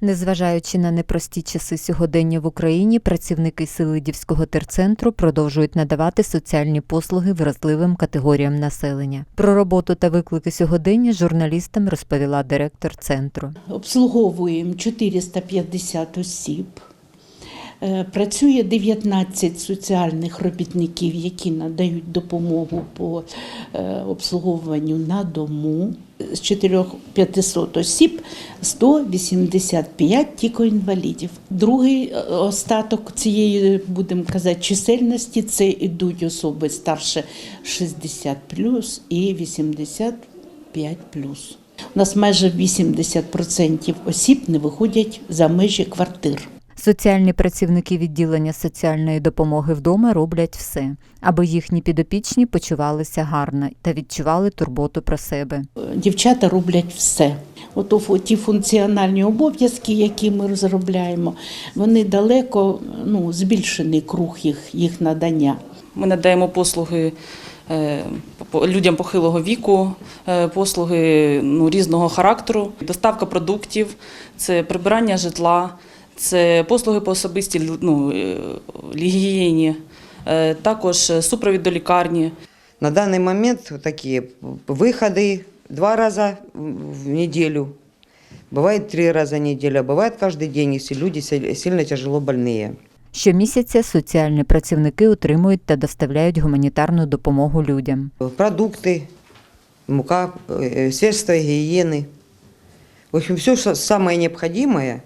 Незважаючи на непрості часи сьогодення в Україні, працівники Селидівського терцентру продовжують надавати соціальні послуги вразливим категоріям населення. Про роботу та виклики сьогодення журналістам розповіла директор центру. Обслуговуємо 450 осіб. Е, Працює 19 соціальних робітників, які надають допомогу по е, обслуговуванню на дому. З 400 осіб 185 тільки інвалідів. Другий е, остаток цієї, будемо казати, чисельності це йдуть особи старше 60 і 85 У нас майже 80% осіб не виходять за межі квартир. Соціальні працівники відділення соціальної допомоги вдома роблять все, аби їхні підопічні почувалися гарно та відчували турботу про себе. Дівчата роблять все. Ото ті функціональні обов'язки, які ми розробляємо, вони далеко ну, збільшений круг їх, їх надання. Ми надаємо послуги е, по- людям похилого віку, е, послуги ну, різного характеру, доставка продуктів, це прибирання житла, це послуги по особистій лю- ну, е, гігієні, е, також е, супровід до лікарні. На данный момент вот такие выходы два раза в неделю. Бывает три раза в неделю, а бывает каждый день, если люди си- сильно тяжело больные. Щомісяця соціальні працівники отримують та доставляють гуманітарну допомогу людям. Продукты, мука, э, средства гигиены. В общем, все что самое необходимое,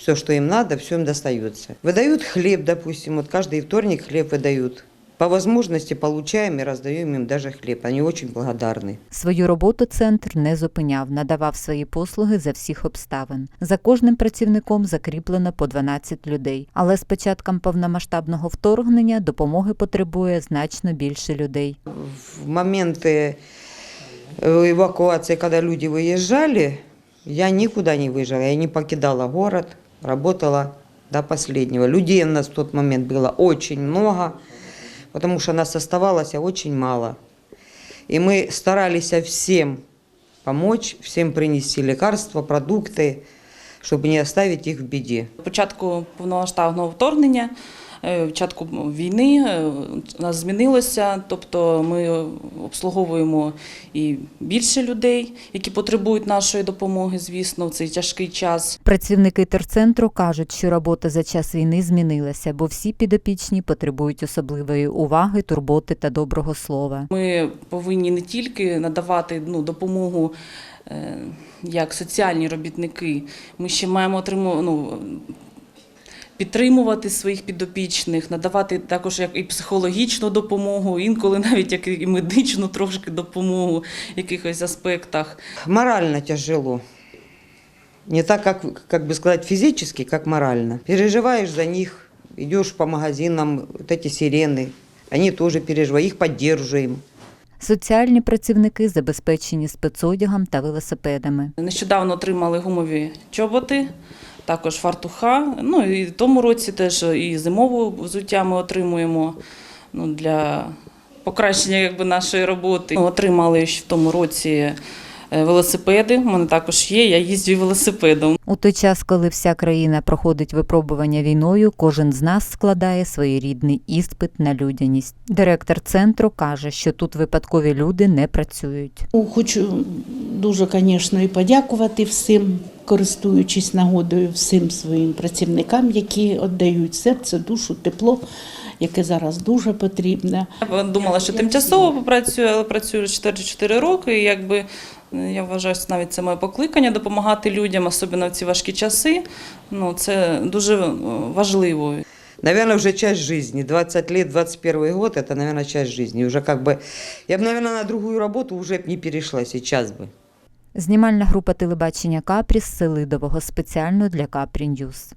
все, что им надо, все им достается. Выдают хлеб, допустим, вот каждый вторник хлеб выдают. По возможности получаем и раздаем им даже хлеб. Они очень благодарны. Свою роботу центр не зупиняв, надавав свої послуги за всіх обставин. За кожним працівником закріплено по 12 людей. Але з початком повномасштабного вторгнення допомоги потребує значно більше людей. в моменты э, эвакуации, когда люди выезжали, я никуда не выезжала, я не покидала город, работала до последнего. Людей у нас в тот момент было очень много, потому что нас оставалось очень мало. И мы старались всем помочь, всем принести лекарства, продукты, чтобы не оставить их в беде. Початку повномасштабного вторгнення, е, початку війни е, у нас змінилося, тобто ми обслуговуємо і більше людей, які потребують нашої допомоги, звісно, в цей тяжкий час. Працівники терцентру кажуть, що робота за час війни змінилася, бо всі підопічні потребують особливої уваги, турботи та доброго слова. Ми повинні не тільки надавати ну, допомогу е, як соціальні робітники, ми ще маємо отриму, ну, підтримувати своїх підопічних, надавати також як і психологічну допомогу, інколи навіть як і медичну трошки допомогу в якихось аспектах. Морально тяжело. Не так, как, как бы сказать, физически, как морально. Переживаешь за них, идешь по магазинам, вот эти сирены, они тоже переживают, их поддерживаем. Соціальні працівники забезпечені спецодягом та велосипедами. Нещодавно отримали гумові чоботи, також фартуха. Ну і в тому році теж і зимову взуття ми отримуємо ну, для покращення якби, нашої роботи. Ми отримали ще в тому році велосипеди. У мене також є. Я їздю велосипедом. У той час, коли вся країна проходить випробування війною, кожен з нас складає своєрідний іспит на людяність. Директор центру каже, що тут випадкові люди не працюють. Ну, Хочу дуже, звісно, і подякувати всім, користуючись нагодою, всім своїм працівникам, які віддають серце, душу, тепло, яке зараз дуже потрібне. Я думала, що тимчасово попрацюю, але працюю вже 4 роки. І якби е, я вважаю, що навіть це моє покликання допомагати людям, особливо в ці важкі часи. Ну, це дуже е, важливо. Наверное, уже часть жизни. 20 лет, 21 год, это, наверное, часть жизни. Уже как бы, я бы, наверное, на другую работу уже б не перешла сейчас бы. Знімальна група телебачення Капрі з Селидового спеціально для Капрі Ньюз.